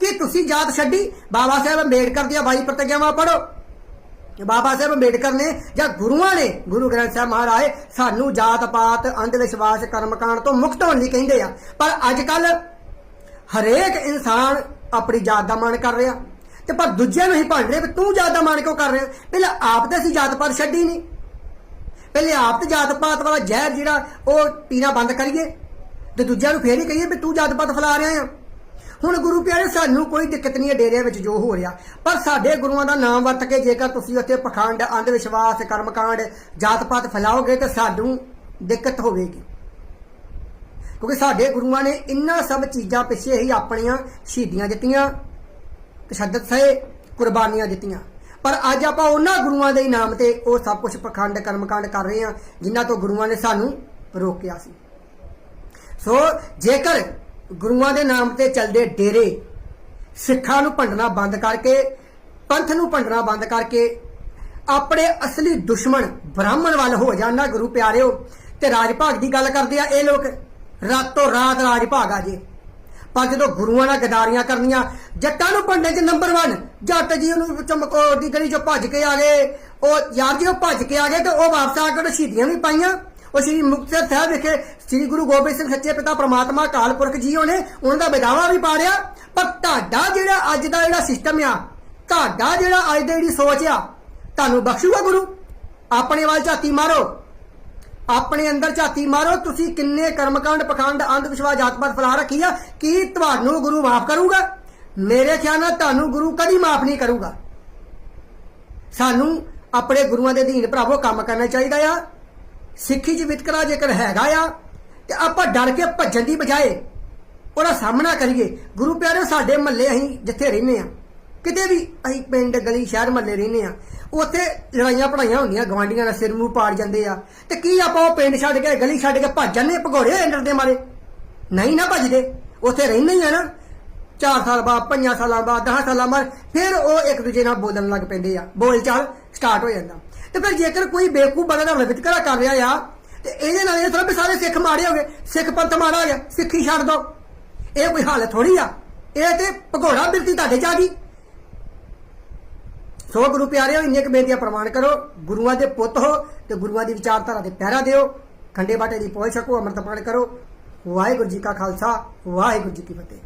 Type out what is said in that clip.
ਕਿ ਤੁਸੀਂ ਜਾਤ ਛੱਡੀ? ਬਾਬਾ ਸਾਹਿਬ ਅੰਬੇਡਕਰ ਦੀਆਂ ਬਾਈ ਪ੍ਰਤੀਗਿਆਵਾਂ ਪੜੋ ਬਾਬਾ ਸਾਹਿਬ ਅੰਬੇਡਕਰ ਨੇ ਜਾਂ ਗੁਰੂਆਂ ਨੇ, ਗੁਰੂ ਗ੍ਰੰਥ ਸਾਹਿਬ ਮਹਾਰਾਜ, ਸਾਨੂੰ ਜਾਤ ਪਾਤ ਅੰਧ ਵਿਸ਼ਵਾਸ ਕਰਮਕਾਂਡ ਤੋਂ ਮੁਕਤ ਹੋਣ ਲਈ ਕਹਿੰਦੇ ਆ। ਪਰ ਅੱਜ ਕੱਲ ਹਰੇਕ ਇਨਸਾਨ ਆਪਣੀ ਜਾਤ ਦਾ ਮਾਣ ਕਰ ਰਿਹਾ। ਤੇ ਪਰ ਦੂਜਿਆਂ ਨੂੰ ਹੀ ਭੰਡ ਰਿਹਾ ਵੀ ਤੂੰ ਜਾਤ ਦਾ ਮਾਣ ਕਿਉਂ ਕਰ ਰਿਹਾ? ਪਹਿਲਾਂ ਆਪ ਤੇ ਅਸੀਂ ਜਾਤ ਪਾਤ ਛੱਡੀ ਨਹੀਂ ਪਹਿਲੇ ਆਪ ਤੇ ਜਾਤ ਪਾਤ ਵਾਲਾ ਜ਼ਹਿਰ ਜਿਹੜਾ, ਉਹ ਪੀਣਾ ਬੰਦ ਕਰੀਏ। ਤੇ ਦੂਜਿਆਂ ਨੂੰ ਫੇਰ ਹੀ ਕਹੀਏ ਵੀ ਤੂੰ ਜਾਤ ਪਾਤ ਫੈਲਾ ਰਿਹਾ ਆ। ਹੁਣ ਗੁਰੂ ਪਿਆਰੇ, ਸਾਨੂੰ ਕੋਈ ਦਿੱਕਤ ਨਹੀਂ ਹੈ ਡੇਰਿਆਂ ਵਿੱਚ ਜੋ ਹੋ ਰਿਹਾ। ਪਰ ਸਾਡੇ ਗੁਰੂਆਂ ਦਾ ਨਾਮ ਵਰਤ ਕੇ ਜੇਕਰ ਤੁਸੀਂ ਉੱਥੇ ਪਖੰਡ ਅੰਧ ਵਿਸ਼ਵਾਸ ਕਰਮਕਾਂਡ ਜਾਤ ਪਾਤ ਫੈਲਾਓਗੇ ਤਾਂ ਸਾਨੂੰ ਦਿੱਕਤ ਹੋਵੇਗੀ। ਕਿਉਂਕਿ ਸਾਡੇ ਗੁਰੂਆਂ ਨੇ ਇੰਨਾ ਸਭ ਚੀਜ਼ਾਂ ਪਿੱਛੇ ਹੀ ਆਪਣੀਆਂ ਸ਼ਹੀਦੀਆਂ ਦਿੱਤੀਆਂ, ਤਸ਼ੱਦਦ ਸਹੇ, ਕੁਰਬਾਨੀਆਂ ਦਿੱਤੀਆਂ। ਪਰ ਅੱਜ ਆਪਾਂ ਉਹਨਾਂ ਗੁਰੂਆਂ ਦੇ ਨਾਮ ਤੇ ਉਹ ਸਭ ਕੁਝ ਪਖੰਡ, ਕਰਮਕਾਂਡ ਕਰ ਰਹੇ ਹਾਂ, ਜਿਨ੍ਹਾਂ ਤੋਂ ਗੁਰੂਆਂ ਨੇ ਸਾਨੂੰ ਰੋਕਿਆ ਸੀ। ਸੋ ਜੇਕਰ ਗੁਰੂਆਂ ਦੇ ਨਾਮ ਤੇ ਚੱਲਦੇ ਡੇਰੇ ਸਿੱਖਾਂ ਨੂੰ ਭੰਡਣਾ ਬੰਦ ਕਰਕੇ, ਪੰਥ ਨੂੰ ਭੰਡਣਾ ਬੰਦ ਕਰਕੇ, ਆਪਣੇ ਅਸਲੀ ਦੁਸ਼ਮਣ ਬ੍ਰਾਹਮਣ ਵੱਲ ਹੋ ਜਾਣ ਨਾ ਗੁਰੂ ਪਿਆਰਿਓ। ਤੇ ਰਾਜ ਭਾਗ ਦੀ ਗੱਲ ਕਰਦੇ ਆ ਇਹ ਲੋਕ, ਰਾਤੋਂ ਰਾਤ ਰਾਜ ਭਾਗ ਆ ਜੇ। ਪਰ ਜਦੋਂ ਗੁਰੂਆਂ ਨਾਲ ਗਦਾਰੀਆਂ ਕਰਨੀਆਂ, ਜੱਟਾਂ ਨੂੰ ਭੰਡੇ 'ਚ ਨੰਬਰ 1 ਜੱਟ ਜੀ ਉਹਨੂੰ ਚਮਕੌਰ ਦੀ ਗਲੀ 'ਚੋਂ ਭੱਜ ਕੇ ਆ ਗਏ, ਉਹ ਯਾਰ ਜੀ ਉਹ ਭੱਜ ਕੇ ਆ ਗਏ ਤੇ ਉਹ ਵਾਪਸ ਆ ਕੇ ਉਹਨੇ ਸ਼ਹੀਦੀਆਂ ਵੀ ਪਾਈਆਂ। ਉਹ ਸ੍ਰੀ ਮੁਕਤਸਰ ਸਾਹਿਬ ਵਿਖੇ ਸ੍ਰੀ ਗੁਰੂ ਗੋਬਿੰਦ ਸਿੰਘ ਸੱਚੇ ਪਿਤਾ ਪ੍ਰਮਾਤਮਾ ਅਕਾਲ ਪੁਰਖ ਜੀ ਉਹਨੇ ਉਹਨਾਂ ਦਾ ਬੇਦਾਵਾ ਵੀ ਪਾੜਿਆ। ਪਰ ਤੁਹਾਡਾ ਜਿਹੜਾ ਅੱਜ ਦਾ ਜਿਹੜਾ ਸਿਸਟਮ ਆ, ਤੁਹਾਡਾ ਜਿਹੜਾ ਅੱਜ ਦੀ ਜਿਹੜੀ ਸੋਚ ਆ, ਤੁਹਾਨੂੰ ਬਖਸ਼ੂਗਾ ਗੁਰੂ? ਆਪਣੇ ਵੱਲ ਝਾਤੀ ਮਾਰੋ। ਆਪਣੇ ਅੰਦਰ ਝਾਤੀ ਮਾਰੋ। ਤੁਸੀਂ ਕਿੰਨੇ ਕਰਮਕਾਂਡ, ਪਖੰਡ ਅੰਧ ਵਿਸ਼ਵਾਸ ਜਾਤਪਾਤ ਫੈਲਾ ਰੱਖੀ ਆ, ਕੀ ਤੁਹਾਨੂੰ ਗੁਰੂ ਮਾਫ ਕਰੂਗਾ? ਮੇਰੇ ਖਿਆਲ ਨਾਲ ਤੁਹਾਨੂੰ ਗੁਰੂ ਕਦੀ ਮਾਫ ਨਹੀਂ ਕਰੂਗਾ। ਸਾਨੂੰ ਆਪਣੇ ਗੁਰੂਆਂ ਦੇ ਅਧੀਨ ਭਰਾਵੋ ਕੰਮ ਕਰਨਾ ਚਾਹੀਦਾ ਆ। ਸਿੱਖੀ 'ਚ ਵਿਤਕਰਾ ਜੇਕਰ ਹੈਗਾ ਆ, ਤੇ ਆਪਾਂ ਡਰ ਕੇ ਭੱਜਣ ਦੀ ਬਜਾਏ ਉਹਦਾ ਸਾਹਮਣਾ ਕਰੀਏ। ਗੁਰੂ ਪਿਆਰੇ ਸਾਡੇ ਮਹੱਲੇ ਅਸੀਂ ਜਿੱਥੇ ਰਹਿੰਦੇ ਆ ਕਿਤੇ ਵੀ ਅਸੀਂ ਪਿੰਡ, ਗਲੀ, ਸ਼ਹਿਰ ਮਹੱਲੇ ਰਹਿੰਦੇ ਆ ਉੱਥੇ ਲੜਾਈਆਂ ਪੜਾਈਆਂ ਹੁੰਦੀਆਂ ਗਵਾਂਡੀਆਂ ਦਾ ਸਿਰ ਮੂੰਹ ਪਾੜ ਜਾਂਦੇ ਆ। ਤੇ ਕੀ ਆਪਾਂ ਉਹ ਪਿੰਡ ਛੱਡ ਕੇ, ਗਲੀ ਛੱਡ ਕੇ ਭੱਜ ਜਾਂਦੇ ਆ ਭਗੌੜੇ ਹੋਏ ਡਰ ਦੇ ਮਾਰੇ? ਨਹੀਂ ਨਾ ਭੱਜਦੇ। ਉੱਥੇ ਰਹਿੰਦੇ ਹੀ ਆ ਨਾ। 4 ਸਾਲ ਬਾਅਦ 5 ਸਾਲਾਂ ਬਾਅਦ 10 ਸਾਲਾਂ ਬਾਅਦ, ਫਿਰ ਉਹ ਇੱਕ ਦੂਜੇ ਨਾਲ ਬੋਲਣ ਲੱਗ ਪੈਂਦੇ ਆ। ਬੋਲ ਚਾਲ ਸਟਾਰਟ ਹੋ ਜਾਂਦਾ। ਤੇ ਫਿਰ ਜੇਕਰ ਕੋਈ ਬੇਵਕੂਫ ਬੰਦਾ ਨਾਲ ਵਿਤਕਰਾ ਕਰ ਰਿਹਾ ਆ, ਤੇ ਇਹਦੇ ਨਾਲ ਇਹ ਥੋੜਾ ਵੀ ਸਾਰੇ ਸਿੱਖ ਮਾੜੇ ਹੋ ਗਏ। ਸਿੱਖ ਪੰਥ ਮਾੜਾ ਹੋ ਗਿਆ, ਸਿੱਖੀ ਛੱਡ ਦੋ। ਇਹ ਕੋਈ ਹਾਲਤ ਥੋੜੀ ਆ। ਇਹ ਤੇ ਭਗੌੜਾ ਬਿਰਤੀ ਤੁਹਾਡੇ ਚ ਆ ਗਈ। ਸੋ ਗੁਰੂ ਪਿਆਰਿਓ ਇੰਨੇ ਕੁ ਬੇਨਤੀਆਂ ਪ੍ਰਮਾਣ ਕਰੋ। ਗੁਰੂਆਂ ਦੇ ਪੁੱਤ ਹੋ ਤੇ ਗੁਰੂਆਂ ਦੀ ਵਿਚਾਰਧਾਰਾ ਦੇ ਪਹਿਰਾ ਦਿਓ। ਖੰਡੇ ਬਾਟੇ ਦੀ ਪਹੁੰਚ ਸਕੋ ਅੰਮ੍ਰਿਤ ਪਾਣ ਕਰੋ। ਵਾਹਿਗੁਰੂ ਜੀ ਕਾ ਖਾਲਸਾ, ਵਾਹਿਗੁਰੂ ਜੀ ਕੀ ਫਤਿਹ।